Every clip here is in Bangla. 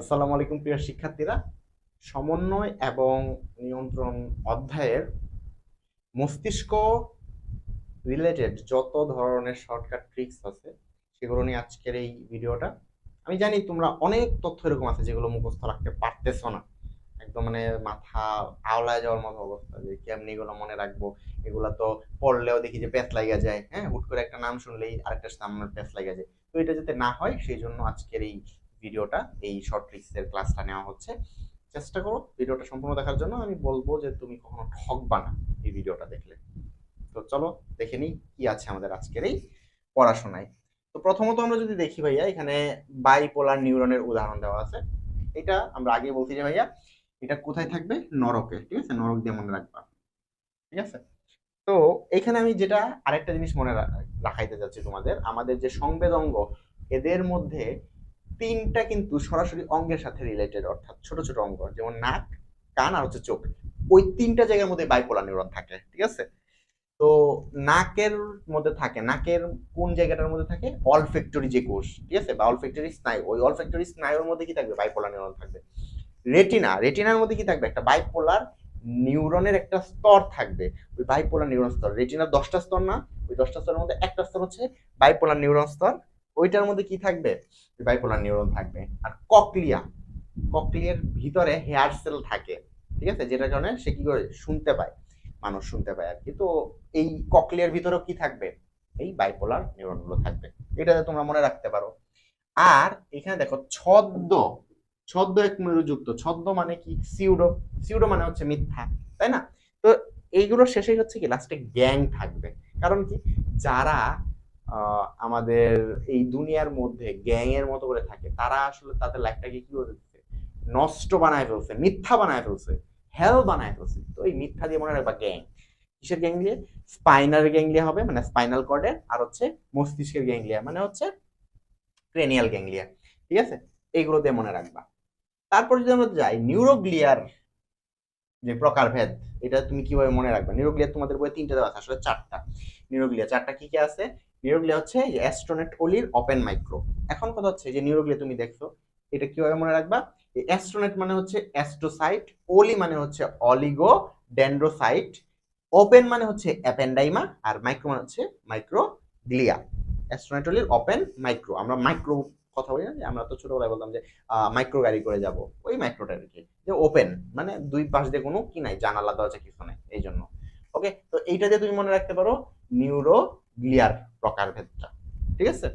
আসসালামু আলাইকুম প্রিয় শিক্ষার্থীরা। সমন্বয় এবং নিয়ন্ত্রণ অধ্যায়ের মস্তিষ্ক রিলেটেড যত ধরনের শর্টকাট ট্রিক্স আছে, সেগুলো নিয়ে আজকের এই ভিডিওটা। আমি জানি তোমরা অনেক তথ্য এরকম আছে যেগুলো মুখস্থ রাখতে পারতেছো না। একদম মানে মাথা আওলায় যাওয়ার মতো অবস্থা যে কেমনি এগুলো মনে রাখব। এগুলো তো পড়লেও দেখি যে প্যাচ লাগা যায় হ্যাঁ? হুট করে একটা নাম শুনলেই আরেকটা সামনে প্যাচ লাগা যায়। তো এটা যাতে না হয়, সেই জন্য আজকের এই ভিডিওটা, এই শর্ট ট্রিক্সের ক্লাসটা নেওয়া হচ্ছে। চেষ্টা করো ভিডিওটা সম্পূর্ণ দেখার জন্য। আমি বলব যে তুমি কখনো ঠকবা না এই ভিডিওটা দেখলে। তো চলো দেখে নিই কি আছে আমাদের আজকের এই পড়াশোনায়। তো প্রথমত আমরা যদি দেখি ভাইয়া, এখানে বাইপোলার নিউরনের উদাহরণ দেওয়া আছে। এটা আমরা আগে বলছি যে ভাইয়া, এটা কোথায় থাকবে? নরকে, ঠিক আছে? নরক দিয়ে মনে রাখবা। ঠিক আছে? তো এখানে আমি যেটা আরেকটা জিনিস মনে রাখাইতে যাচ্ছি তোমাদের, আমাদের যে সংবেদঙ্গ, এদের মধ্যে তিনটা কিন্তু সরাসরি অঙ্গের সাথে রিলেটেড অর্থাৎ ছোট ছোট অঙ্গ, যেমন নাক, কান আর হচ্ছে চোখ। ওই তিনটা জায়গার মধ্যে বাইপোলার নিউরন থাকে, ঠিক আছে? তো নাকের মধ্যে থাকে, নাকের কোন জায়গাটার মধ্যে থাকে? অলফ্যাক্টরি যে কোষ, ঠিক আছে? বা অলফ্যাক্টরি স্নায়ু, ওই অলফ্যাক্টরি স্নায়ুর মধ্যে কি থাকবে? বাইপোলার নিউরন থাকবে। রেটিনা রেটিনার মধ্যে কি থাকবে? একটা বাইপোলার নিউরনের একটা স্তর থাকবে। ওই বাইপোলার নিউরন স্তর রেটিনার দশটা স্তর না? ওই দশটা স্তরের মধ্যে একটা স্তর হচ্ছে বাইপোলার নিউরন স্তর। ওইটার মধ্যে কি থাকবে? বাইপোলার নিউরন থাকবে। আর ককলিয়া ককলিয়ার ভিতরে হেয়ার সেল থাকে, ঠিক আছে? যেটার কারণে সে কি করে? শুনতে পায়, মানুষ শুনতে পায় আর কি। তো এই ককলিয়ার ভিতরেও কি থাকবে? এই বাইপোলার নিউরনগুলো থাকবে। এটা তোমরা মনে রাখতে পারো। আর এখানে দেখো, ছদ্ম ছদ্ম এক মেরুযুক্ত। ছদ্ম মানে কি? সিউডো সিউডো মানে হচ্ছে মিথ্যা, তাই না? তো এইগুলো শেষে হচ্ছে কি? লাস্টে গ্যাং থাকবে। কারণ কি? যারা আমাদের এই দুনিয়ার মধ্যে গ্যাং এর মতো করে থাকে। তারা আসলে তাদের লাইফটাকে কি করে দিচ্ছে নষ্ট বানায় ফেলছে, মিথ্যা বানায় ফেলছে হেল বানায় ফেলছে। তো এই মিথ্যা দিয়ে মনে রাখবা গ্যাং কিসের গ্যাংলিয়া স্পাইনাল গ্যাংলিয়া হবে মানে স্পাইনাল কর্ডের আর হচ্ছে মস্তিষ্কের গ্যাংলিয়া মানে হচ্ছে ক্রেনিয়াল গ্যাংলিয়া ঠিক আছে? এইগুলো দিয়ে মনে রাখবা। তারপর যদি আমরা যাই নিউরোগ্লিয়ার যে প্রকারভেদ এটা তুমি কীভাবে মনে রাখবে? নিউরোগ্লিয়া তোমাদের বইয়ে তিনটা দেওয়া আছে, আসলে চারটা। নিউরোগ্লিয়া চারটা কি কি আছে? নিউরোগ্লিয়া হচ্ছে অ্যাস্ট্রোনেট ওলির ওপেন মাইক্রো এখন কথা হচ্ছে যে নিউরোগ্লিয়া তুমি দেখছ, এটা কীভাবে মনে রাখবা? অ্যাস্ট্রোনেট মানে হচ্ছে অ্যাস্ট্রোসাইট ওলি মানে হচ্ছে অলিগো ডেন্ড্রোসাইট ওপেন মানে হচ্ছে অ্যাপেন্ডাইমা আর মাইক্রো মানে হচ্ছে মাইক্রোগ্লিয়া অ্যাস্ট্রোনেটলির ওপেন মাইক্রো আমরা মাইক্রো কথা বলি না যে, আমরা তো ছোটবেলায় বলতাম যে মাইক্রো গাড়ি করে যাব। ওই মাইক্রোটা আর কি। যে ওপেন মানে দুই পাশ দিয়ে কোনো কি নাই, জানালা, দরজা, কিছু নাই এই জন্য ওকে তো এইটা দিয়ে তুমি মনে রাখতে পারো নিউরোগ্লিয়ার প্রকারভেদটা ঠিক আছে?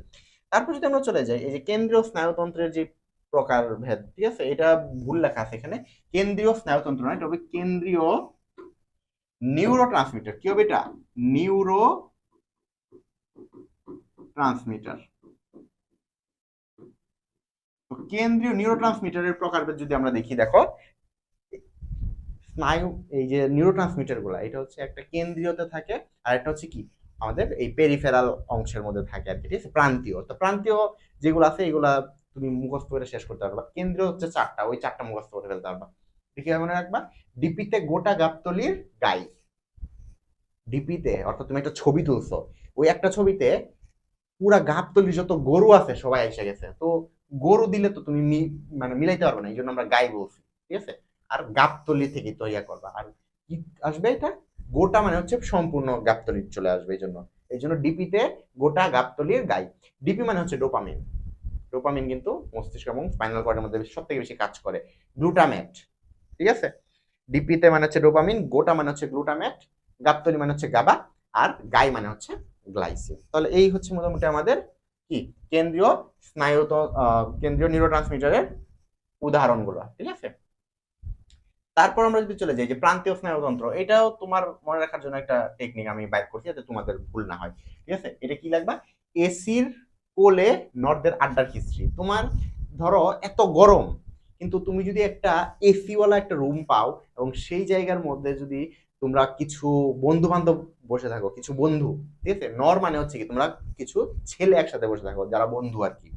তারপর যদি আমরা চলে যাই, এই যে কেন্দ্রীয় স্নায়ুতন্ত্রের যে প্রকারভেদ ঠিক আছে? এটা ভুল লেখা আছে এখানে। কেন্দ্রীয় স্নায়ুতন্ত্র নয়, এটা হবে কেন্দ্রীয় নিউরো ট্রান্সমিটার কি হবে এটা? নিউরো ট্রান্সমিটার কেন্দ্রীয় নিউরো ট্রান্সমিটারের প্রকারভেদ যদি আমরা দেখি, দেখো, স্নায়ু, এই যে নিউরো ট্রান্সমিটারগুলা এটা হচ্ছে একটা কেন্দ্রীয়তে থাকে, আর একটা হচ্ছে কি? আমাদের এই পেরিফেরাল অংশের মধ্যে থাকে আর কি, ঠিক আছে? প্রান্তীয়। তো প্রান্তীয় যেগুলো আছে, এগুলা তুমি মুখস্থ করে শেষ করতে পারবা। কেন্দ্রীয় হচ্ছে চারটা, ওই চারটা মুখস্থ করে ফেলতে পারবা। আছে, মনে রাখবা? ডিপিতে গোটা গাবতলির গাই। ডিপিতে, অর্থাৎ তুমি একটা ছবি তুলছো। ওই একটা ছবিতে পুরা গাবতলির যত গরু আছে, সবাই এসে গেছে। তো গরু দিলে তো তুমি মানে মিলাইতে পারবে না, এই জন্য আমরা গাই বলছি। ঠিক আছে? আর গাবতলি থেকে তৈরি করবা। আর কি আসবে এটা? গোটা মানে হচ্ছে সম্পূর্ণ গাবতলি চলে আসবে এই জন্য এই জন্য ডিপিতে গোটা গাবতলির গাই। ডিপি মানে হচ্ছে ডোপামিন ডোপামিন কিন্তু মস্তিষ্ক এবং স্পাইনাল কর্ডের মধ্যে সব থেকে বেশি কাজ করে। গ্লুটামেট ঠিক আছে? ডিপিতে মানে হচ্ছে ডোপামিন গোটা মানে হচ্ছে গ্লুটামেট গাবতলি মানে হচ্ছে গাবা আর গাই মানে হচ্ছে গ্লাইসিন তাহলে এই হচ্ছে মোটামুটি আমাদের কি? কেন্দ্রীয় স্নায়ুত কেন্দ্রীয় নিউরো ট্রান্সমিটারের উদাহরণগুলো। ঠিক আছে? তারপর আমরা যদি চলে যাই, যে প্রান্তীয় স্নায়ুতন্ত্র এটাও তোমার মনে রাখার জন্য একটা টেকনিক আমি বাইক করছি যাতে তোমাদের ভুল না হয়। ঠিক আছে? এটা কি লাগবা? এসির কোলে নর্দের আড্ডার হিস্ট্রি। তোমার ধরো এত গরম, কিন্তু তুমি যদি একটা এসিওয়ালা একটা রুম পাও এবং সেই জায়গার মধ্যে যদি তোমরা কিছু বন্ধু বান্ধব বসে থাকো, কিছু বন্ধু, ঠিক আছে? নর মানে হচ্ছে কি, তোমরা কিছু ছেলে একসাথে বসে থাকো, যারা বন্ধু আর কি।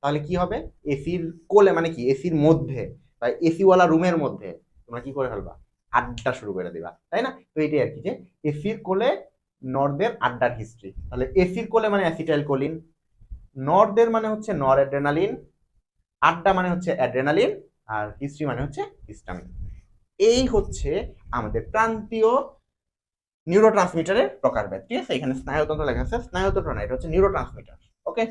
তাহলে কি হবে? এসির কোলে মানে কি? এসির মধ্যে, বা এসিওয়ালা রুমের মধ্যে তোমরা কি করে ফেলবা? আড্ডা শুরু করে দিবা, তাই না? তো এটাই আর কি যে এসির কোলে নর্দের আড্ডার হিস্ট্রি তাহলে এসির কোলে মানে অ্যাসিটাইল কোলিন নর্দের মানে হচ্ছে নর অ্যাড্রেনালিন আড্ডা মানে হচ্ছে অ্যাড্রেনালিন আর হিস্ট্রি মানে হচ্ছে হিস্টামিন এই হচ্ছে আমাদের প্রান্তীয় নিউরো ট্রান্সমিটারের প্রকারভেদ। ঠিক আছে? এখানে স্নায়ুতন্ত্র লেখা আছে, স্নায়ুতন্ত্র না, এটা হচ্ছে নিউরো ট্রান্সমিটার ওকে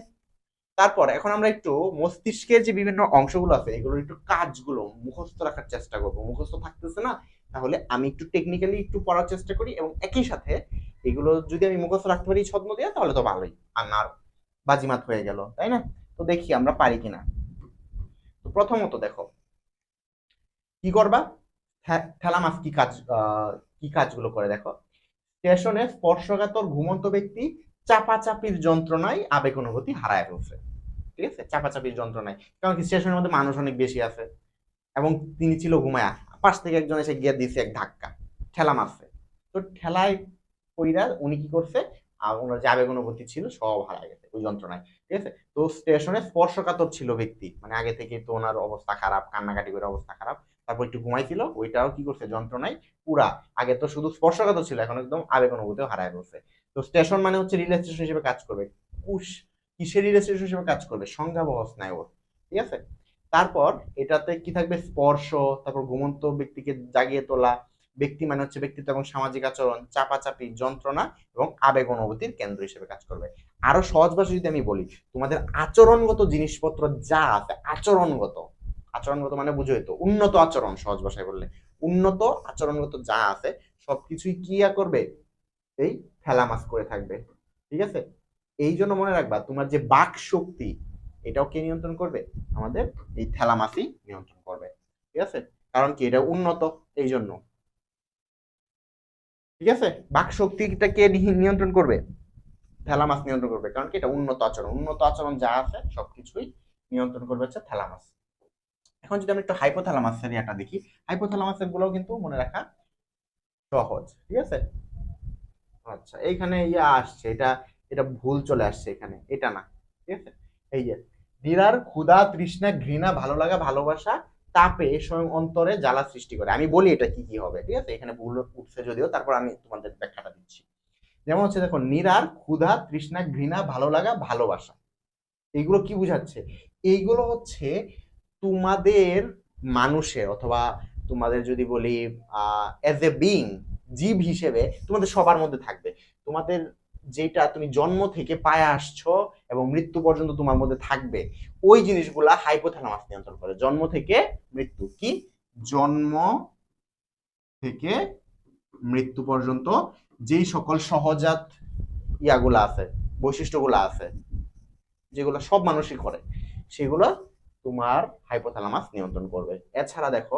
তারপর এখন আমরা একটু মস্তিষ্কের যে বিভিন্ন অংশগুলো আছে, এগুলোর একটু কাজগুলো মুখস্থ রাখার চেষ্টা করব। মুখস্থ থাকতেছে না, তাহলে আমি একটু টেকনিক্যালি একটু পড়ার চেষ্টা করি এবং একই সাথে এগুলো যদি আমি মুখস্থ রাখতে পারি ছদ্ম দিয়ে, তাহলে তো ভালোই। আর না বাজিমাত হয়ে গেল, তাই না? তো দেখি আমরা পারি কিনা। তো প্রথমত দেখো, কি করবা? থ্যা- থ্যালামাস কি কাজ কি কাজগুলো করে দেখো? স্টেশনে স্পর্শকাতর ঘুমন্ত ব্যক্তি চাপাচাপির যন্ত্রণায় আবেগ অনুভূতি হারায় ফেলছে। ঠিক আছে? চাপাচাপির যন্ত্রণায়। কারণ কি স্টেশনের মধ্যে মানুষ অনেক বেশি আছে এবং তিনি ছিল ঘুমায়া পাশ থেকে একজন এসে গিয়ে দিছে এক ধাক্কা, ঠেলা মারছে। তো ঠেলায় কইরা উনি কি করছে? আর ওনার যে আবেগ অনুভূতি ছিল সব হারায় গেছে ওই যন্ত্রণায়। ঠিক আছে? তো স্টেশনে স্পর্শকাতর ছিল ব্যক্তি। মানে আগে থেকে তো ওনার অবস্থা খারাপ, কান্নাকাটি করে অবস্থা খারাপ। তারপর একটু ঘুমাইছিল, ওইটাও কি করছে? যন্ত্রণায় পুরা। আগে তো শুধু স্পর্শকাতর ছিল, এখন একদম আবেগ অনুভূতিও হারায় গেছে তো স্টেশন মানে হচ্ছে রিলে স্টেশন হিসেবে কাজ করবে। কুশ কিসের রিলে স্টেশন হিসেবে কাজ করবে? সংজ্ঞা সংজ্ঞাবহ স্নায়ুর ঠিক আছে? তারপর এটাতে কি থাকবে? স্পর্শ, তারপর ঘুমন্ত ব্যক্তিকে জাগিয়ে তোলা, ব্যক্তি মানে হচ্ছে ব্যক্তিত্ব এবং সামাজিক আচরণ, চাপাচাপি, যন্ত্রণা এবং আবেগ অনুভূতির কেন্দ্র হিসেবে কাজ করবে। আরও সহজ ভাষায় যদি আমি বলি, তোমাদের আচরণগত জিনিসপত্র যা আছে, আচরণগত আচরণগত মানে বুঝোই তো, উন্নত আচরণ সহজ ভাষায় বললে, উন্নত আচরণগত যা আছে, সবকিছুই কি করবে? এই থ্যালামাস করে থাকবে, ঠিক আছে? এই জন্য মনে রাখবা, তোমার যে বাক শক্তি, এটাও কে নিয়ন্ত্রণ করবে? আমাদের এই থ্যালামাসই নিয়ন্ত্রণ করবে, ঠিক আছে? কারণ কি, এটা উন্নত এই জন্য। ঠিক আছে? বাক শক্তিটা কে নিয়ন্ত্রণ করবে? থ্যালামাস নিয়ন্ত্রণ করবে, কারণ কি, এটা উন্নত আচরণ। উন্নত আচরণ যা আছে, সবকিছুই নিয়ন্ত্রণ করবে হচ্ছে থ্যালামাস এখন যদি আমরা একটু হাইপোথ্যালামাসের ইয়াটা দেখি হাইপোথ্যালামাসেরগুলো কিন্তু মনে রাখা সহজ, ঠিক আছে? আচ্ছা এইখানে ইয়া আসছে, এটা এটা ভুল চলে আসছে এখানে, এটা না, ঠিক আছে? এই যে বিরার ক্ষুধা, তৃষ্ণা, ঘৃণা, ভালো লাগা, ভালোবাসা, তাপে স্বয়ং অন্তরে জ্বালা সৃষ্টি করে। আমি বলি এটা কি কি হবে, ঠিক আছে? এখানে ভুল উঠছে যদিও, তারপর আমি তোমাদের ব্যাখ্যাটা দিচ্ছি। যেমন হচ্ছে দেখো নিরার ক্ষুধা, তৃষ্ণা, ঘৃণা, ভালো লাগা, ভালোবাসা। এইগুলো কি বুঝাচ্ছে? এইগুলো হচ্ছে তোমাদের মানুষের, অথবা তোমাদের যদি বলি অ্যাজ এ বিং জীব হিসেবে তোমাদের সবার মধ্যে থাকবে। তোমাদের যেটা তুমি জন্ম থেকে পায়ে আসছো এবং মৃত্যু পর্যন্ত তোমার মধ্যে থাকবে, ওই জিনিসগুলা হাইপোথ্যালামাস নিয়ন্ত্রণ করে। জন্ম থেকে মৃত্যু কি? জন্ম থেকে মৃত্যু পর্যন্ত যেই সকল সহজাত ইয়াগুলা আছে, বৈশিষ্ট্যগুলো আছে, যেগুলো সব মানুষই করে, সেগুলো তোমার হাইপোথ্যালামাস নিয়ন্ত্রণ করবে। এছাড়া দেখো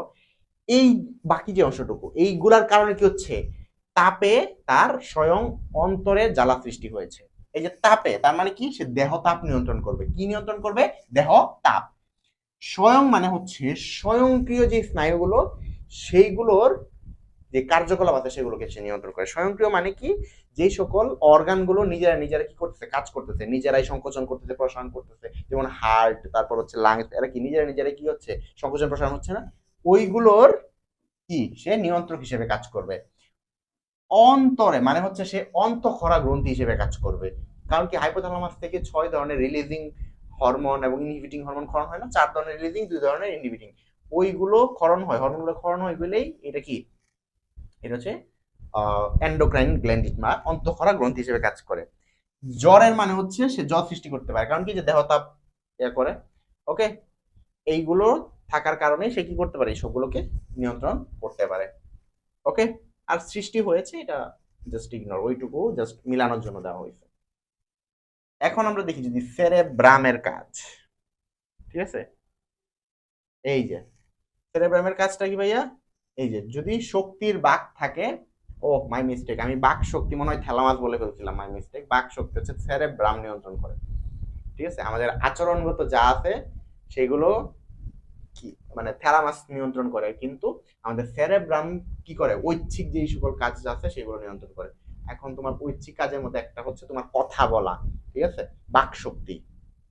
এই বাকি যে অংশটুকু, এইগুলার কারণে কি হচ্ছে? তাপে তার স্বয়ং অন্তরে জ্বালা সৃষ্টি হয়েছে। এই যে তাপে, তার মানে কি? সে দেহ তাপ নিয়ন্ত্রণ করবে। কি নিয়ন্ত্রণ করবে? দেহ তাপ। স্বয়ং মানে হচ্ছে স্বয়ংক্রিয় যে স্নায়ুগুলো, সেইগুলোর যে কার্যকলাপ আছে সেগুলোকে সে নিয়ন্ত্রণ করে। স্বয়ংক্রিয় মানে কি? যেই সকল অর্গানগুলো নিজেরা নিজেরা কি করতেছে? কাজ করতেছে। নিজেরাই সংকোচন করতেছে, প্রসারণ করতেছে। যেমন হার্ট, তারপর হচ্ছে লাংস, এরা কি? নিজেরা নিজেরাই কি হচ্ছে? সংকোচন, প্রসারণ হচ্ছে না? ওইগুলোর কি? সে নিয়ন্ত্রক হিসেবে কাজ করবে। অন্তরে মানে হচ্ছে সে অন্তঃক্ষরা গ্রন্থি হিসেবে কাজ করবে। কারণ কি? হাইপোথ্যালামাস থেকে ছয় ধরনের রিলিজিং হরমোন এবং ইনহিবিটিং হরমোন ক্ষরণ হয় না। চার ধরনের রিলিজিং দুই ধরনের ইনহিবিটিং ওইগুলো ক্ষরণ হয় হরমোনগুলো ক্ষরণ হয় বলেই এটা কি? এটা হচ্ছে এন্ডোক্রাইন গ্ল্যান্ডিট মা অন্তঃক্ষরা গ্রন্থি হিসেবে কাজ করে। জ্বরের মানে হচ্ছে সে জ্বর সৃষ্টি করতে পারে। কারণ কি? যে দেহতাপ ইয়ে করে। ওকে এইগুলো থাকার কারণে সে কি করতে পারে? এই সবগুলোকে নিয়ন্ত্রণ করতে পারে। ওকে? আর সৃষ্টি হয়েছে, এটা জাস্ট ইগনোর ওইটুকু জাস্ট মিলানোর জন্য দেওয়া হয়েছে। এখন আমরা দেখি যদি সেরেব্রামের কাজ। ঠিক আছে? এই যে, সেরেব্রামের কাজটা কি ভাইয়া? এই যে, যদি শক্তির বাক থাকে, ও মাই মিস্টেক আমি বাক শক্তি মনে হয় থ্যালামাস বলে ফেলছিলাম মাই মিস্টেক বাক শক্তি হচ্ছে সেরেব্রাম নিয়ন্ত্রণ করে। ঠিক আছে? আমাদের আচরণগত যা আছে, সেগুলো মানে থ্যালামাস নিয়ন্ত্রণ করে, কিন্তু আমাদের সেরেব্রাম কি করে? ঐচ্ছিক যেই সকল কাজ আছে সেগুলো নিয়ন্ত্রণ করে। এখন তোমার ঐচ্ছিক কাজের মধ্যে একটা হচ্ছে তোমার কথা বলা, ঠিক আছে? বাক শক্তি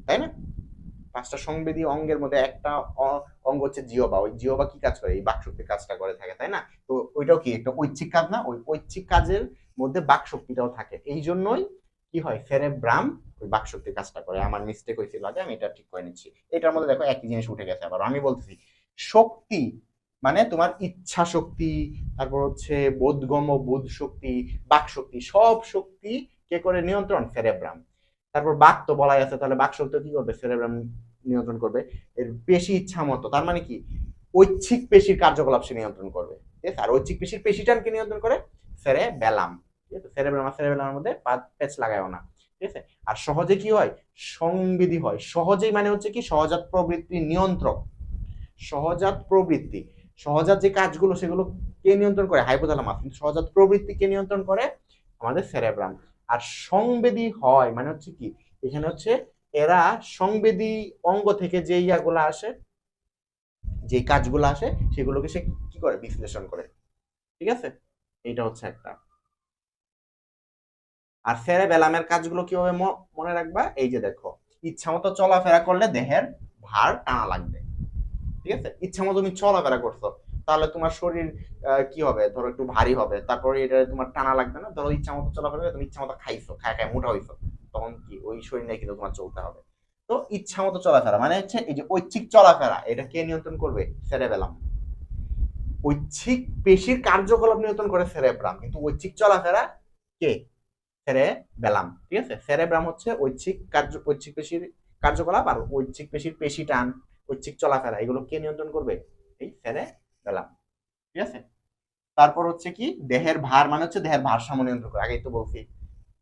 তাই না? পাঁচটা সংবেদী অঙ্গের মধ্যে একটা অঙ্গ হচ্ছে জিওবা ওই জিওবা কি কাজ করে? এই বাক শক্তির কাজটা করে থাকে, তাই না? তো ওইটাও কি? একটা ঐচ্ছিক কাজ না? ওই ঐচ্ছিক কাজের মধ্যে বাক শক্তিটাও থাকে। এই জন্যই কি হয়? সেরেব্রাম ওই বাকশক্তির কাজটা করে। আমার মিস্টেক হয়েছিল আগে, আমি এটা ঠিক করে নিচ্ছি। এটার মধ্যে দেখো একই জিনিস উঠে গেছে আবার। আমি বলতেছি শক্তি মানে তোমার ইচ্ছা শক্তি, তারপর হচ্ছে বোধগম্য বোধ শক্তি, বাক শক্তি, সব শক্তি কে করে? নিয়ন্ত্রণ, সেরেব্রাম। তারপর বাক তো বলাই আছে, তাহলে বাক শক্তি কি করবে? সেরেব্রাম নিয়ন্ত্রণ করবে। এর পেশি ইচ্ছা মতো, তার মানে কি? ঐচ্ছিক পেশির কার্যকলাপ সে নিয়ন্ত্রণ করবে। ঠিক আছে? আর ঐচ্ছিক পেশির পেশিটানকে নিয়ন্ত্রণ করে? সেরে বেলাম ঠিক আছে? সেরেব্রাম আর সেরেবেলামের মধ্যে পেচ লাগায়ও না। ঠিক আছে? আর সহজে কি হয়? সংবিধি হয়। সহজেই মানে হচ্ছে কি? সহজাত প্রবৃত্তি নিয়ন্ত্রক। সহজাত প্রবৃত্তি। সহজাত যে কাজগুলো, সেগুলো কে নিয়ন্ত্রণ করে? হাইপোথালামাস কিন্তু সহজাত প্রবৃত্তি কে নিয়ন্ত্রণ করে? আমাদের সেরেব্রাম। আর সংবেদী হয় মানে হচ্ছে কি? এখানে হচ্ছে এরা সংবেদী অঙ্গ থেকে যে ইয়াগুলো আসে, যে কাজগুলো আসে, সেগুলোকে সে কি করে? বিশ্লেষণ করে। ঠিক আছে? এইটা হচ্ছে একটা। আর ফেরে কাজগুলো কীভাবে মনে রাখবা? এই যে দেখো ইচ্ছা মতো চলাফেরা করলে দেহের ভার টানা লাগবে। ঠিক আছে? ইচ্ছা মতো তুমি চলাফেরা করছ। তাহলে তোমার শরীর কি হবে? ধরো একটু ভারী হবে। তারপরে এটা তোমার টানা লাগবে না? ধরো ইচ্ছা মতো চলাফেরা তুমি ইচ্ছা মতো খাইছো, খায় খায় মোটা হইছো, তখন কি ওই শরীর নিয়ে কিন্তু তোমার চলতে হবে। তো ইচ্ছা মতো চলাফেরা মানে হচ্ছে এই যে ঐচ্ছিক চলাফেরা, এটা কে নিয়ন্ত্রণ করবে? সেরেবেলাম। ঐচ্ছিক পেশির কার্যকলাপ নিয়ন্ত্রণ করে সেরেব্রাম, কিন্তু ঐচ্ছিক চলাফেরা কে? সেরে বেলাম ঠিক আছে? সেরেব্রাম হচ্ছে ঐচ্ছিক কার্য, ঐচ্ছিক পেশির কার্যকলাপ আর ঐচ্ছিক পেশির পেশি টান। ঐচ্ছিক চলাফেরা, এগুলো কে নিয়ন্ত্রণ করবে? এই সেরে বেলাম ঠিক আছে? তারপর হচ্ছে কি? দেহের ভার মানে হচ্ছে দেহের ভারসাম্য নিয়ন্ত্রণ করে। আগেই তো বলছি,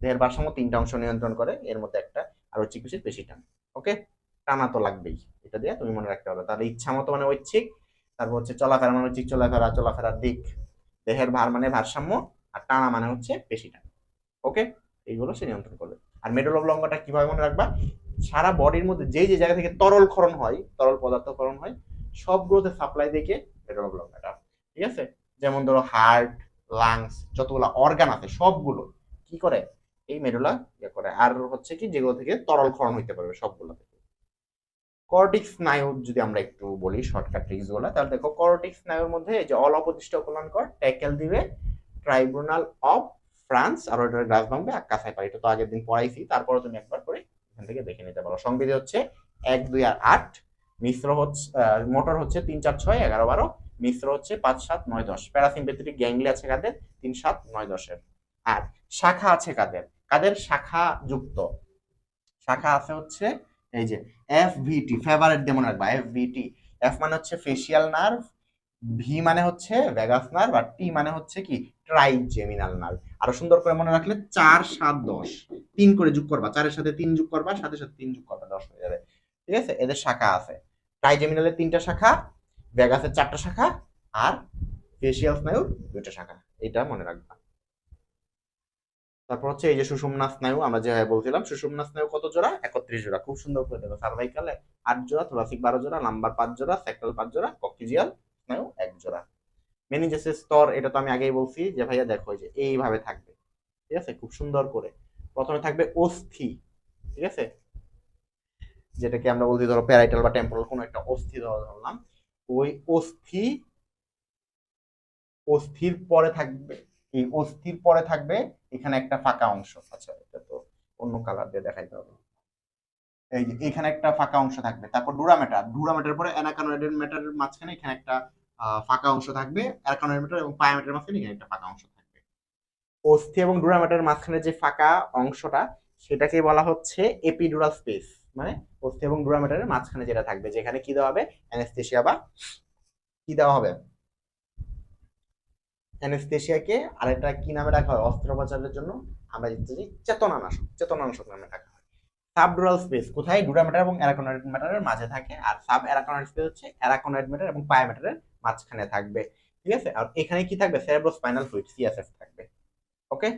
দেহের ভারসাম্য তিনটা অংশ নিয়ন্ত্রণ করে, এর মধ্যে একটা আর ঐচ্ছিক পেশির পেশি টান। ওকে? টানা তো লাগবেই, এটা দিয়ে তুমি মনে রাখতে হবে তাহলে ইচ্ছা মতো মানে ঐচ্ছিক, তারপর হচ্ছে চলাফেরা মানে হচ্ছে চলাফেরা, চলাফেরার দিক। দেহের ভার মানে ভারসাম্য আর টানা মানে হচ্ছে পেশি টান। ওকে? এইগুলো সে নিয়ন্ত্রণ করবে। আর মেডল অবলঙ্গটা কীভাবে মনে রাখবা? সারা বডির মধ্যে যে যে জায়গা থেকে তরল ক্ষরণ হয়, তরল পদার্থ ক্ষরণ হয় সবগুলোতে সাপ্লাই দেখে মেডল অবলঙ্গটা ঠিক আছে? যেমন ধরো হার্ট লাংস যতগুলো অর্গান আছে, সবগুলো কি করে? এই মেডুলা ইয়ে করে, আর হচ্ছে কি যেগুলো থেকে তরল ক্ষরণ হইতে পারবে সবগুলো থেকে। কর্টিক স্নায়ু যদি আমরা একটু বলি শর্টকাট ট্রিক্সগুলো, তাহলে দেখো কর্টিক স্নায়ুর মধ্যে যে অল অপদিষ্ট কর ট্যাকেল দিবে ট্রাইব্যুনাল অফ ফ্রান্স আর ওইটার গ্লাস ভাঙবে কাঁসাই পারি এটা তো আগের দিন পড়াইছি, তারপরে তুমি একবার করে এখান থেকে দেখে নিতে পারো। সংবিধি হচ্ছে এক, দুই আর আট। মিশ্র হচ্ছে মোটর হচ্ছে তিন, চার, ছয়, এগারো, বারো। মিশ্র হচ্ছে পাঁচ, সাত, নয়, দশ। প্যারাসিম্পেথেটিক গ্যাংলি আছে কাদের? তিন, সাত, নয়, দশের। আর শাখা আছে কাদের? কাদের? শাখা যুক্ত। শাখা আছে হচ্ছে এই যে এফ ভিটি ফেভারেট যেমন রাখবা এফ ভিটি এফ মানে হচ্ছে ফেসিয়াল নার্ভ ভি মানে হচ্ছে ভেগাস নার্ভ আর টি মানে হচ্ছে কি? ট্রাইজেমিনাল নার্ভ আরও সুন্দর করে মনে রাখলে চার সাত দশ। তিন করে যোগ করবা। চারের সাথে তিন যোগ করবা, সাথে সাথে তিন যোগ করবা, দশ হয়ে যাবে। ঠিক আছে? এদের শাখা আছে। ট্রাইজেমিনালের তিনটা শাখা ভেগাসের চারটা শাখা আর ফেসিয়াল স্নায়ুর দুইটা শাখা। এটা মনে রাখবা। তারপর হচ্ছে এই যে সুষুম্না স্নায়ু, আমরা যেভাবে বলছিলাম, সুষুম্না স্নায়ু কত জোড়া? একত্রিশ জোড়া। খুব সুন্দর করে দেখো। সার্ভাইকালে আট জোড়া থোরাসিক বারো জোড়া লাম্বার পাঁচ জোড়া সেক্টাল পাঁচ জোড়া কক্টিজিয়াল স্নায়ু এক জোড়া মেনিজেসের স্তর এটা তো আমি আগেই বলছি যে ভাইয়া দেখো যে এইভাবে থাকবে। ঠিক আছে? খুব সুন্দর করে। প্রথমে থাকবে অস্থি। ঠিক আছে? যেটাকে আমরা বলছি ধরো প্যারাইটাল বা টেম্পোরাল কোনো একটা অস্থি ধরলাম। ওই অস্থি, অস্থির পরে থাকবে। এই অস্থির পরে থাকবে এখানে একটা ফাঁকা অংশ। আচ্ছা এটা তো অন্য কালার দিয়ে দেখাইতে হবে। এই যে এখানে একটা ফাঁকা অংশ থাকবে। তারপর ডুরামেটার ডুরামেটার পরে অ্যানাকানোয়েডের ম্যাটারের মাঝখানে এখানে একটা ফাঁকা অংশ থাকবে অ্যানাকানোয়েড ম্যাটার এবং পায়ামেটার মাঝখানে একটা ফাঁকা অংশ থাকবে। অস্থি এবং ডুরামেটার মাঝখানে যে ফাঁকা অংশটা, সেটাকে বলা হচ্ছে এপিডুরাল স্পেস মানে অস্থি এবং ডুরামেটারের মাঝখানে যেটা থাকবে, যেখানে কি দেওয়া হবে? অ্যানেস্থেশিয়া বা কি দেওয়া হবে? অ্যানেস্থেশিয়াকে আরেকটা কি নামে রাখা হয়? অস্ত্রোপচারের জন্য আমরা দিচ্ছি চেতনানাশক চেতনানাশক নামে রাখা সাবডুরাল স্পেস কোথায়? ডুরা ডুরামেটার এবং অ্যারাকোনয়েড ম্যাটারের মাঝে থাকে। আর সাব অ্যারাকোনয়েড স্পেস হচ্ছে অ্যারাকোনয়েড ম্যাটার এবং পায়ামেটারের মাঝখানে থাকবে। ঠিক আছে? আর এখানে কি থাকবে? সেরেব্রোস্পাইনাল ফ্লুইড সিএসএফ থাকবে। ওকে?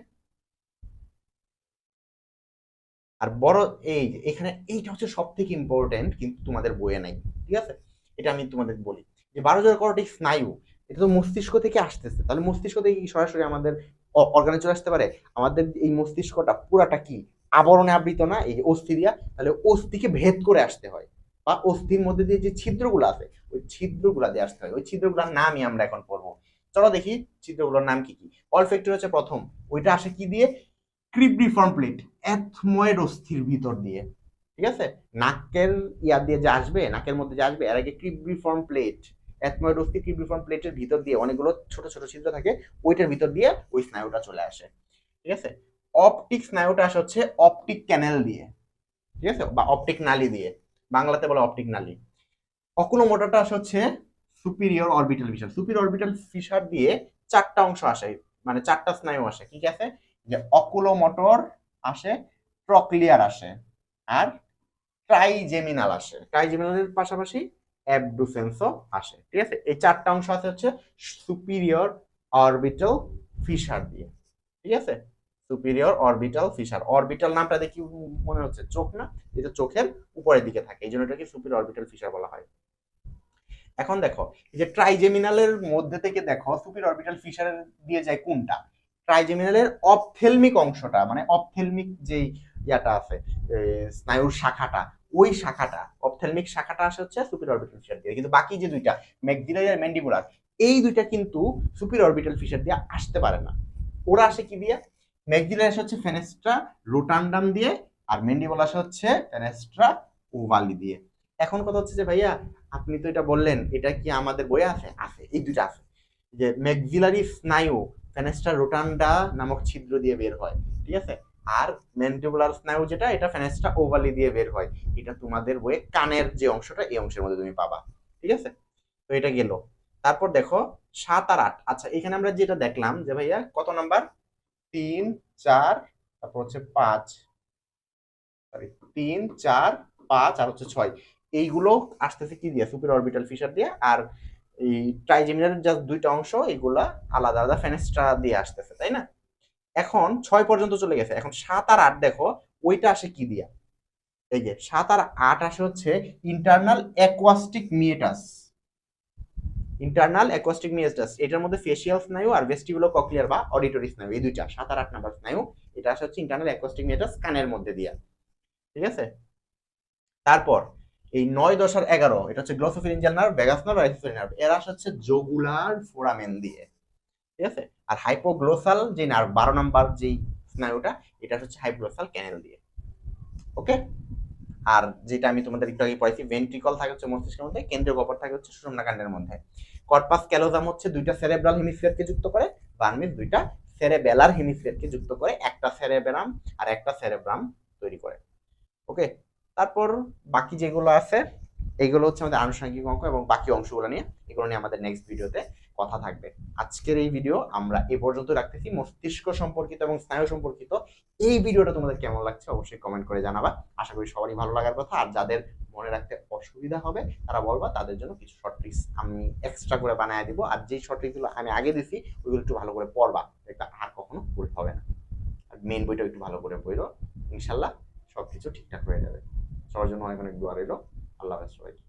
আর বড় এই যে, এখানে এইটা হচ্ছে সব থেকে ইম্পর্টেন্ট কিন্তু তোমাদের বইয়ে নাই। ঠিক আছে? এটা আমি তোমাদের বলি। যে বারো জোর করটিক স্নায়ু, এটা তো মস্তিষ্ক থেকে আসতেছে। তাহলে মস্তিষ্ক থেকে সরাসরি আমাদের অর্গানে চলে আসতে পারে? আমাদের এই মস্তিষ্কটা পুরাটা কি? আবরণে আবৃত না, এই যে অস্থি দিয়া, তাহলে অস্থিকে ভেদ করে আসতে হয়। বা অস্থির মধ্যে দিয়ে যে ছিদ্রগুলো আছে, ওই ছিদ্রগুলা দিয়ে আসতে হয়। ওই ছিদ্রগুলোর নামই আমরা এখন পড়ব। চলো দেখি ছিদ্রগুলোর নাম কি কি। অলফেক্টর হচ্ছে প্রথম। ওইটা আসে কি দিয়ে? ক্রিব্রিফর্ম প্লেট এথময়েড অস্থির ভিতর দিয়ে। ঠিক আছে? নাকের ইয়া দিয়ে যে আসবে, নাকের মধ্যে যে আসবে, এর আগে ক্রিব্রিফর্ম প্লেট এথময়েড অস্থি ক্রিব্রিফর্ম প্লেটের ভিতর দিয়ে অনেকগুলো ছোট ছোট ছিদ্র থাকে, ওইটার ভিতর দিয়ে ওই স্নায়ুটা চলে আসে। ঠিক আছে? অপটিক স্নায়ুটা আসে হচ্ছে অপটিক ক্যানেল দিয়ে। ঠিক আছে? বা অপটিক নালি দিয়ে। বাংলাতে বলে অপটিক নালী। অকুলোমোটরটা আসে হচ্ছে superior orbital fissure superior orbital fissure দিয়ে চারটা অংশ আসে। মানে চারটা স্নায়ু আসে। কি আছে? যে অকুলো অকুলোমোটর আসে ট্রক্লিয়ার আসে, আর ট্রাইজেমিনাল আসে। ট্রাইজেমিনালের পাশাপাশি অ্যাবডুসেন্সও আসে। ঠিক আছে? এই চারটা অংশ আছে হচ্ছে সুপিরিয়র অরবিটাল ফিশার দিয়ে। ঠিক আছে? সুপিরিয়র অরবিটাল ফিশার অরবিটাল নামটা দেখি মনে হচ্ছে চোখ না এটা চোখের উপরের দিকে থাকে, এই জন্য এটাকে সুপিরিয়র অরবিটাল ফিশার বলা হয়। এখন দেখো, এই যে ট্রাইজেমিনালের মধ্যে থেকে দেখো সুপিরিয়র অরবিটাল ফিশার দিয়ে যায় কোনটা? ট্রাইজেমিনালের অপথেলমিক অংশটা মানে অপথেলমিক যেই ইয়াটা আছে স্নায়ুর শাখাটা, ওই শাখাটা অপথেলমিক শাখাটা আসে হচ্ছে সুপিরিয়র অরবিটাল ফিশার দিয়ে। কিন্তু বাকি যে দুইটা ম্যাকজিলারি আর ম্যান্ডিবুলার এই দুইটা কিন্তু সুপিরিয়র অরবিটাল ফিশার দিয়ে আসতে পারে না। ওরা আসে কি দিয়ে? ম্যাকজিলারি হচ্ছে ফেনেস্ট্রা, রোটান্ডাম দিয়ে, আর ম্যান্ডিবুল আসে হচ্ছে ফেনেস্ট্রা ওভালি দিয়ে। এখন কথা হচ্ছে যে ভাইয়া, আপনি তো এটা বললেন, এটা কি আমাদের বইয়ে আছে? আছে, এই দুইটা আছে। যে ম্যাকজিলারি স্নায়ু, ফেনেস্ট্রা রোটান্ডা নামক ছিদ্র দিয়ে বের হয়, ঠিক আছে? আর ম্যান্ডিবুলার স্নায়ু যেটা, এটা ফেনেস্ট্রা ওভালি দিয়ে বের হয়। এটা তোমাদের বইয়ে কানের যে অংশটা, এই অংশের মধ্যে তুমি পাবা, ঠিক আছে? তো এটা গেল। তারপর দেখো, সাত আর আট। আচ্ছা এখানে আমরা যেটা দেখলাম যে ভাইয়া, কত নাম্বার? তিন, চার, তারপর হচ্ছে পাঁচ। সরি তিন, চার, পাঁচ আর হচ্ছে ছয়। এইগুলো আসতেছে কি দিয়ে? সুপার অরবিটাল ফিশার দিয়ে। আর এই ট্রাইজেমিনারের জাস্ট দুইটা অংশ, এগুলা আলাদা আলাদা ফেনেস্ট্রা দিয়ে আসতেছে, তাই না? এখন ছয় পর্যন্ত চলে গেছে। এখন সাত আর আট দেখো, ওইটা আসে কি দিয়া? এই যে, সাত আর আট আসে হচ্ছে internal acoustic meatus internal acoustic meatus এটার মধ্যে ফেসিয়াল স্নায়ু আর ভেস্টিবুলো কক্লিয়ার বা অডিটরি স্নায়ু এই দুইটা, সাত আর আট নাম্বার স্নায়ু এটা আসে হচ্ছে ইন্টারনাল অ্যাকোয়াস্টিক মিয়েটাস কানের মধ্যে দিয়া। ঠিক আছে? তারপর, এই নয়, দশ আর এগারো, এটা হচ্ছে গ্লোসোফিরিঞ্জাল নার্ভ ভেগাস নার্ভ আর এক্সোফিরিন নার্ভ এরা হচ্ছে জগুলার ফোরামেন দিয়ে। ঠিক আছে? আর হাইপোগ্লোসাল যে নার্ভ বারো নাম্বার যেই স্নায়ুটা, এটা হচ্ছে হাইপোগ্লোসাল ক্যানেল দিয়ে। ওকে? আর যেটা আমি তোমাদের একটু আগে পড়াইছি ভেন্ট্রিকল থাকে হচ্ছে মস্তিষ্কের মধ্যে, কেন্দ্রীয় গহ্বর থাকে হচ্ছে সুষুম্নাকাণ্ডের মধ্যে। কর্পাস ক্যালোজাম হচ্ছে দুইটা সেরেব্রাল হেমিসফিয়ারকে যুক্ত করে বার্মিস দুইটা সেরেবেলার হেমিসফিয়ারকে যুক্ত করে একটা সেরেবেরাম আর একটা সেরেব্রাম তৈরি করে। ওকে, তারপর বাকি যেগুলো আছে, এগুলো হচ্ছে আমাদের আনুষঙ্গিক অঙ্ক এবং বাকি অংশগুলো নিয়ে, এগুলো নিয়ে আমাদের নেক্সট ভিডিওতে কথা থাকবে। আজকের এই ভিডিও আমরা এ পর্যন্ত রাখতেছি। মস্তিষ্ক সম্পর্কিত এবং স্নায়ু সম্পর্কিত এই ভিডিওটা তোমাদের কেমন লাগছে অবশ্যই কমেন্ট করে জানাবা। আশা করি সবারই ভালো লাগার কথা। আর যাদের মনে রাখতে অসুবিধা হবে, তারা বলবা, তাদের জন্য কিছু শর্ট ট্রিক্স আমি এক্সট্রা করে বানায় দিব। আর যেই শর্ট ট্রিক্সগুলো আমি আগে দিছি, ওইগুলো একটু ভালো করে পড়বা। এটা আর কখনো ভুল হবে না। আর মেন বইটা একটু ভালো করে পড়ো। ইনশাল্লাহ সব কিছু ঠিকঠাক হয়ে যাবে। সবার জন্য অনেক অনেক দোয়া রইল। আল্লাহ হাফেজ সবাইকে।